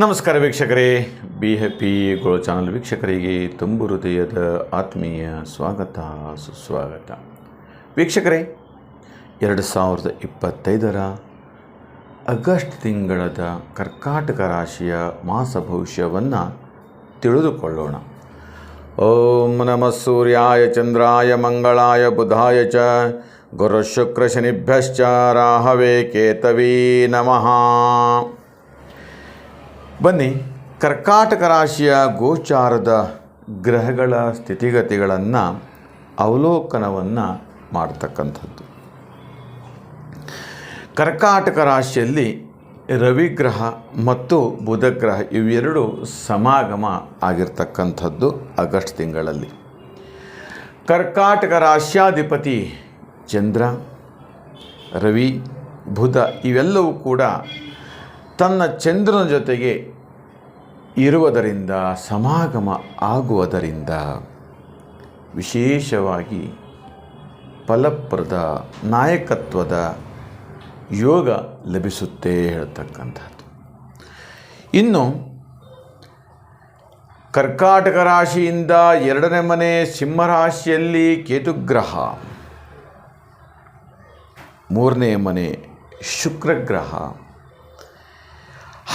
ನಮಸ್ಕಾರ ವೀಕ್ಷಕರೇ. Be happy ಗೋಳ ಚಾನಲ್ ವೀಕ್ಷಕರಿಗೆ ತುಂಬು ಹೃದಯದ ಆತ್ಮೀಯ ಸ್ವಾಗತ, ಸುಸ್ವಾಗತ. ವೀಕ್ಷಕರೇ, ಎರಡು ಸಾವಿರದ ಇಪ್ಪತ್ತೈದರ ಆಗಸ್ಟ್ ತಿಂಗಳದ ಕರ್ಕಾಟಕ ರಾಶಿಯ ಮಾಸ ಭವಿಷ್ಯವನ್ನು ತಿಳಿದುಕೊಳ್ಳೋಣ. ಓಂ ನಮಃ ಸೂರ್ಯಾಯ, ಚಂದ್ರಾಯ, ಮಂಗಳಾಯ, ಬುಧಾಯ ಚ, ಗುರು ಶುಕ್ರ ಶನಿಭ್ಯಶ್ಚ, ರಾಹವೇ ಕೇತವೀ ನಮಃ. ಬನ್ನಿ, ಕರ್ಕಾಟಕ ರಾಶಿಯ ಗೋಚಾರದ ಗ್ರಹಗಳ ಸ್ಥಿತಿಗತಿಗಳನ್ನು ಅವಲೋಕನವನ್ನು ಮಾಡ್ತಕ್ಕಂಥದ್ದು. ಕರ್ಕಾಟಕ ರಾಶಿಯಲ್ಲಿ ರವಿಗ್ರಹ ಮತ್ತು ಬುಧಗ್ರಹ ಇವೆರಡು ಸಮಾಗಮ ಆಗಿರ್ತಕ್ಕಂಥದ್ದು ಆಗಸ್ಟ್ ತಿಂಗಳಲ್ಲಿ. ಕರ್ಕಾಟಕ ರಾಶ್ಯಾಧಿಪತಿ ಚಂದ್ರ, ರವಿ, ಬುಧ ಇವೆಲ್ಲವೂ ಕೂಡ ತನ್ನ ಚಂದ್ರನ ಜೊತೆಗೆ ಇರುವುದರಿಂದ, ಸಮಾಗಮ ಆಗುವುದರಿಂದ ವಿಶೇಷವಾಗಿ ಫಲಪ್ರದ ನಾಯಕತ್ವದ ಯೋಗ ಲಭಿಸುತ್ತೆ ಹೇಳ್ತಕ್ಕಂಥದ್ದು. ಇನ್ನು ಕರ್ಕಾಟಕ ರಾಶಿಯಿಂದ ಎರಡನೇ ಮನೆ ಸಿಂಹರಾಶಿಯಲ್ಲಿ ಕೇತುಗ್ರಹ. ಮೂರನೇ ಮನೆ ಶುಕ್ರಗ್ರಹ.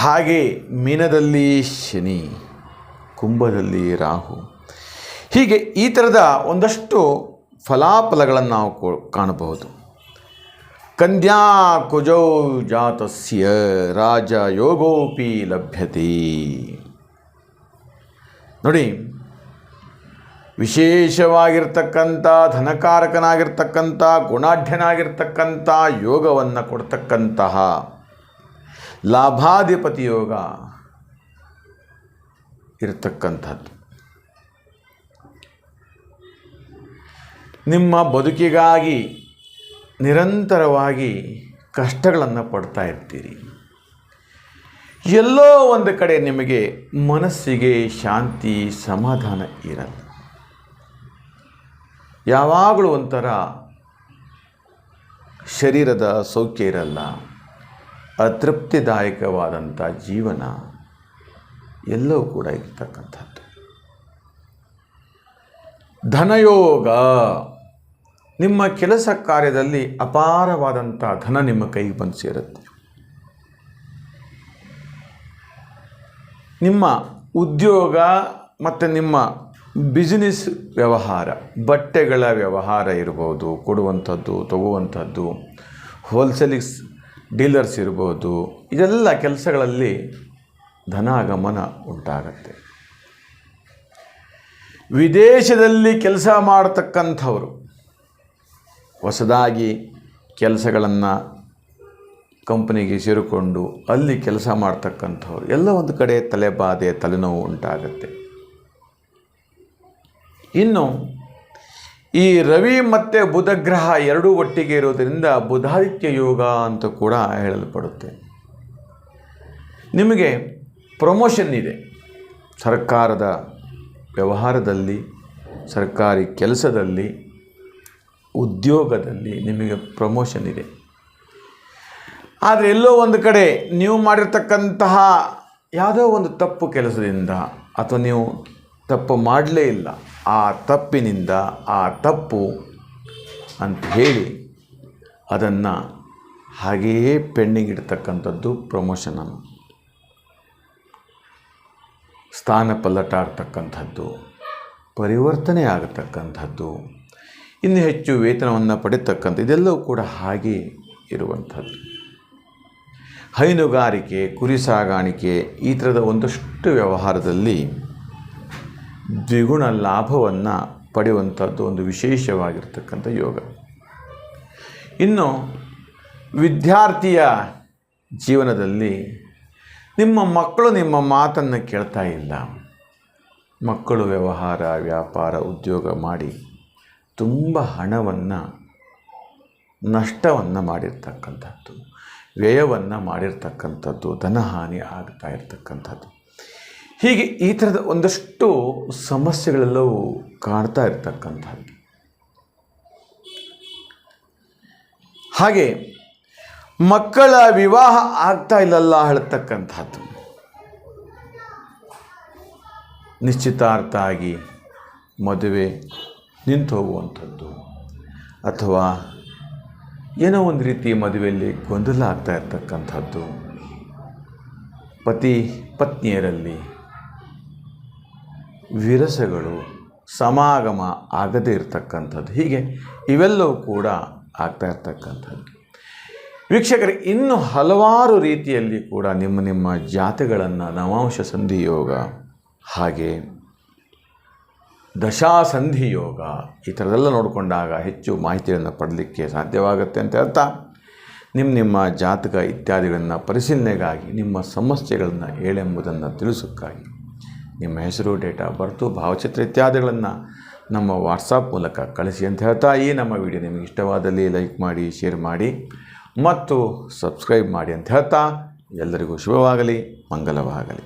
ಹಾಗೆ ಮೀನದಲ್ಲಿ ಶನಿ, ಕುಂಭದಲ್ಲಿ ರಾಹು. ಹೀಗೆ ಈ ಥರದ ಒಂದಷ್ಟು ಫಲಾಫಲಗಳನ್ನು ನಾವು ಕಾಣಬಹುದು. ಕಂದ್ಯಾ ಕುಜೌ ಜಾತಸ್ಯ ರಾಜ ಯೋಗೋಪಿ ಲಭ್ಯತೆ. ನೋಡಿ, ವಿಶೇಷವಾಗಿರ್ತಕ್ಕಂಥ ಧನಕಾರಕನಾಗಿರ್ತಕ್ಕಂಥ, ಗುಣಾಢ್ಯನಾಗಿರ್ತಕ್ಕಂಥ ಯೋಗವನ್ನು ಕೊಡ್ತಕ್ಕಂತಹ ಲಾಭಾಧಿಪತಿ ಯೋಗ ಇರತಕ್ಕಂಥದ್ದು. ನಿಮ್ಮ ಬದುಕಿಗಾಗಿ ನಿರಂತರವಾಗಿ ಕಷ್ಟಗಳನ್ನು ಪಡ್ತಾ ಇರ್ತೀರಿ. ಎಲ್ಲೋ ಒಂದು ಕಡೆ ನಿಮಗೆ ಮನಸ್ಸಿಗೆ ಶಾಂತಿ, ಸಮಾಧಾನ ಇರಲ್ಲ. ಯಾವಾಗಲೂ ಒಂಥರ ಶರೀರದ ಸೌಖ್ಯ ಇರಲ್ಲ. ಅತೃಪ್ತಿದಾಯಕವಾದಂಥ ಜೀವನ ಎಲ್ಲವೂ ಕೂಡ ಇರ್ತಕ್ಕಂಥದ್ದು. ಧನಯೋಗ, ನಿಮ್ಮ ಕೆಲಸ ಕಾರ್ಯದಲ್ಲಿ ಅಪಾರವಾದಂಥ ಧನ ನಿಮ್ಮ ಕೈಗೆ ಬಂದು ಸೇರುತ್ತೆ. ನಿಮ್ಮ ಉದ್ಯೋಗ ಮತ್ತು ನಿಮ್ಮ ಬಿಸಿನೆಸ್ ವ್ಯವಹಾರ, ಬಟ್ಟೆಗಳ ವ್ಯವಹಾರ ಇರ್ಬೋದು, ಕೊಡುವಂಥದ್ದು, ತಗುವಂಥದ್ದು ಹೋಲ್ಸೇಲಿಸ್ ಡೀಲರ್ಸ್ ಇರ್ಬೋದು, ಇದೆಲ್ಲ ಕೆಲಸಗಳಲ್ಲಿ ಧನಾಗಮನ ಉಂಟಾಗತ್ತೆ. ವಿದೇಶದಲ್ಲಿ ಕೆಲಸ ಮಾಡತಕ್ಕಂಥವರು ಹೊಸದಾಗಿ ಕೆಲಸಗಳನ್ನು ಕಂಪನಿಗೆ ಸೇರಿಕೊಂಡು ಅಲ್ಲಿ ಕೆಲಸ ಮಾಡ್ತಕ್ಕಂಥವ್ರು, ಎಲ್ಲ ಒಂದು ಕಡೆ ತಲೆಬಾಧೆ, ತಲೆನೋವು ಉಂಟಾಗತ್ತೆ. ಇನ್ನು ಈ ರವಿ ಮತ್ತು ಬುಧಗ್ರಹ ಎರಡೂ ಒಟ್ಟಿಗೆ ಇರೋದರಿಂದ ಬುಧಾದಿತ್ಯ ಯೋಗ ಅಂತ ಕೂಡ ಹೇಳಲ್ಪಡುತ್ತೆ. ನಿಮಗೆ ಪ್ರಮೋಷನ್ ಇದೆ. ಸರ್ಕಾರದ ವ್ಯವಹಾರದಲ್ಲಿ, ಸರ್ಕಾರಿ ಕೆಲಸದಲ್ಲಿ, ಉದ್ಯೋಗದಲ್ಲಿ ನಿಮಗೆ ಪ್ರಮೋಷನ್ ಇದೆ. ಆದರೆ ಎಲ್ಲೋ ಒಂದು ಕಡೆ ನೀವು ಮಾಡಿರ್ತಕ್ಕಂತಹ ಯಾವುದೋ ಒಂದು ತಪ್ಪು ಕೆಲಸದಿಂದ ಅಥವಾ ನೀವು ತಪ್ಪು ಮಾಡಲೇ ಇಲ್ಲ. ಆ ತಪ್ಪಿನಿಂದ ಆ ತಪ್ಪು ಅಂತ ಹೇಳಿ ಅದನ್ನು ಹಾಗೆಯೇ ಪೆಂಡಿಂಗ್ ಇಡ್ತಕ್ಕಂಥದ್ದು ಪ್ರಮೋಷನನ್ನು ಸ್ಥಾನ ಪಲ್ಲಟಾಡ್ತಕ್ಕಂಥದ್ದು, ಪರಿವರ್ತನೆ ಆಗತಕ್ಕಂಥದ್ದು, ಇನ್ನು ಹೆಚ್ಚು ವೇತನವನ್ನು ಪಡೆತಕ್ಕಂಥ ಇದೆಲ್ಲವೂ ಕೂಡ ಹಾಗೆ ಇರುವಂಥದ್ದು. ಹೈನುಗಾರಿಕೆ ಕುರಿ ಸಾಗಾಣಿಕೆ ಈ ಥರದ ಒಂದಷ್ಟು ವ್ಯವಹಾರದಲ್ಲಿ ದ್ವಿಗುಣ ಲಾಭವನ್ನು ಪಡೆಯುವಂಥದ್ದು ಒಂದು ವಿಶೇಷವಾಗಿರ್ತಕ್ಕಂಥ ಯೋಗ. ಇನ್ನು ವಿದ್ಯಾರ್ಥಿಯ ಜೀವನದಲ್ಲಿ ನಿಮ್ಮ ಮಕ್ಕಳು ನಿಮ್ಮ ಮಾತನ್ನು ಕೇಳ್ತಾ ಇಲ್ಲ. ಮಕ್ಕಳು ವ್ಯವಹಾರ, ವ್ಯಾಪಾರ, ಉದ್ಯೋಗ ಮಾಡಿ ತುಂಬ ಹಣವನ್ನು, ನಷ್ಟವನ್ನು ಮಾಡಿರ್ತಕ್ಕಂಥದ್ದು, ವ್ಯಯವನ್ನು ಮಾಡಿರ್ತಕ್ಕಂಥದ್ದು, ಧನಹಾನಿ ಆಗ್ತಾ ಇರ್ತಕ್ಕಂಥದ್ದು. ಹೀಗೆ ಈ ಥರದ ಒಂದಷ್ಟು ಸಮಸ್ಯೆಗಳೆಲ್ಲವೂ ಕಾಣ್ತಾ ಇರ್ತಕ್ಕಂಥದ್ದು. ಹಾಗೆ ಮಕ್ಕಳ ವಿವಾಹ ಆಗ್ತಾ ಇಲ್ಲಲ್ಲ ಹೇಳ್ತಕ್ಕಂಥದ್ದು. ನಿಶ್ಚಿತಾರ್ಥ ಆಗಿ ಮದುವೆ ನಿಂತು ಹೋಗುವಂಥದ್ದು. ಅಥವಾ ಏನೋ ಒಂದು ರೀತಿ ಮದುವೆಯಲ್ಲಿ ಗೊಂದಲ ಆಗ್ತಾ ಇರ್ತಕ್ಕಂಥದ್ದು. ಪತಿ ಪತ್ನಿಯರಲ್ಲಿ ವಿರಸಗಳು ಸಮಾಗಮ ಆಗದೇ ಇರತಕ್ಕಂಥದ್ದು. ಹೀಗೆ ಇವೆಲ್ಲವೂ ಕೂಡ ಆಗ್ತಾ ಇರ್ತಕ್ಕಂಥದ್ದು. ವೀಕ್ಷಕರೇ, ಇನ್ನು ಹಲವಾರು ರೀತಿಯಲ್ಲಿ ಕೂಡ ನಿಮ್ಮ ನಿಮ್ಮ ಜಾತಿಗಳನ್ನು ನವಾಂಶ ಸಂಧಿ ಯೋಗ ಹಾಗೆ ದಶಾಸಂಧಿ ಯೋಗ ಈ ಥರದೆಲ್ಲ ನೋಡಿಕೊಂಡಾಗ ಹೆಚ್ಚು ಮಾಹಿತಿಯನ್ನು ಪಡಲಿಕ್ಕೆ ಸಾಧ್ಯವಾಗುತ್ತೆ ಅಂತ ಹೇಳ್ತಾ ನಿಮ್ಮ ನಿಮ್ಮ ಜಾತಕ ಇತ್ಯಾದಿಗಳನ್ನು ಪರಿಶೀಲನೆಗಾಗಿ ನಿಮ್ಮ ಸಮಸ್ಯೆಗಳನ್ನು ಹೇಳೆಂಬುದನ್ನು ತಿಳಿಸೋಕ್ಕಾಗಿ. ನಿಮ್ಮ ಹೆಸರು, ಡೇಟ್ ಆಫ್ ಬರ್ತು, ಭಾವಚಿತ್ರ ಇತ್ಯಾದಿಗಳನ್ನು ನಮ್ಮ ವಾಟ್ಸಪ್ ಮೂಲಕ ಕಳಿಸಿ ಅಂತ ಹೇಳ್ತಾ ಈ ನಮ್ಮ ವಿಡಿಯೋ ನಿಮಗೆ ಇಷ್ಟವಾದಲ್ಲಿ ಲೈಕ್ ಮಾಡಿ, ಶೇರ್ ಮಾಡಿ ಮತ್ತು ಸಬ್ಸ್ಕ್ರೈಬ್ ಮಾಡಿ ಅಂತ ಹೇಳ್ತಾ ಎಲ್ಲರಿಗೂ ಶುಭವಾಗಲಿ, ಮಂಗಲವಾಗಲಿ.